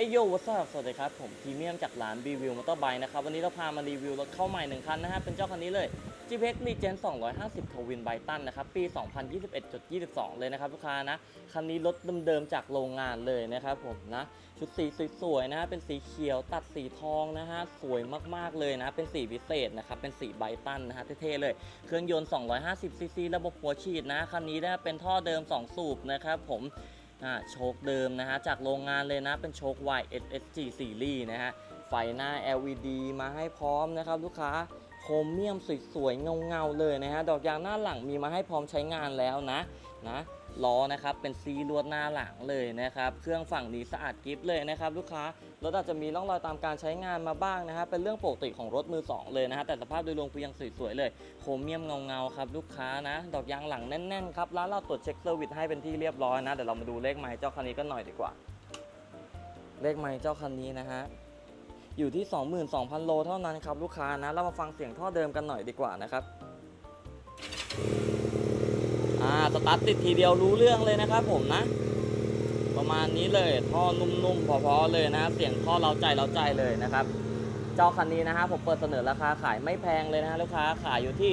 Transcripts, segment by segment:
เอยโยวัสดุสวัสดีครับผมพรีเมียมจากร้านรีวิวมอเตอร์ไบค์นะครับ วันนี้เราพามารีวิวรถเข้าใหม่หนึ่งคันนะฮะ เป็นเจ้าคันนี้เลย g p x Regen 250 Twin b y t o n นะครับ ปี 2021.22 เลยนะครับลูกค้านะ คันนี้รถเดิมๆจากโรงงานเลยนะครับผมนะ ชุดสีสวยๆนะฮะ เป็นสีเขียวตัดสีทองนะฮะ สวยมากๆเลยนะ เป็นสีพิเศษนะครับ เป็นสีไบตันนะฮะเท่ๆเลย เครื่องยนต์ 250 ซีซี ระบบหัวฉีดนะ คันนี้นะเป็นท่อเดิม 2 สูบนะครับผม อ่าโชคเดิมนะฮะจากโรงงานเลยนะเป็นโชค YSSG Series นะฮะไฟหน้า LED มาให้พร้อมนะครับลูกค้า โครเมียมสวยๆเงาๆเลยนะฮะดอกยางหน้าหลังมีมาให้พร้อมใช้งานแล้วนะนะล้อนะครับเป็นซีลวดหน้าหลังเลยนะครับเครื่องฝั่งนี้สะอาดกริฟเลยนะครับลูกค้ารถอาจจะมีร่องรอยตามการใช้งานมาบ้างนะฮะเป็นเรื่องปกติของรถมือสองเลยนะฮะแต่สภาพโดยรวมคือยังสวยๆเลยโครเมียมเงาๆครับลูกค้านะ ดอกยางหลังแน่นๆครับร้านเราตรวจเช็คเซอร์วิสให้เป็นที่เรียบร้อยนะเดี๋ยวเรามาดูเลขไมล์เจ้าคันนี้กันหน่อยดีกว่า เลขไมล์เจ้าคันนี้นะฮะ อยู่ที่ 22,000 โลเท่านั้นครับลูกค้านะ เรามาฟังเสียงท่อเดิมกันหน่อยดีกว่านะครับอ่าสตาร์ทติดทีเดียวรู้เรื่องเลยนะครับผมนะ ประมาณนี้เลยท่อนุ่มๆพอๆเลยนะ เสียงท่อเราใจเราใจเลยนะครับ เจ้าคันนี้นะฮะผมเปิดเสนอราคาขายไม่แพงเลยนะฮะลูกค้าขายอยู่ที่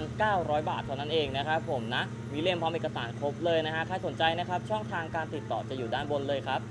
44,900 บาทเท่านั้นเองนะครับผมนะ มีเล่มพร้อมเอกสารครบเลยนะฮะ ใครสนใจนะครับ ช่องทางการติดต่อจะอยู่ด้านบนเลยครับ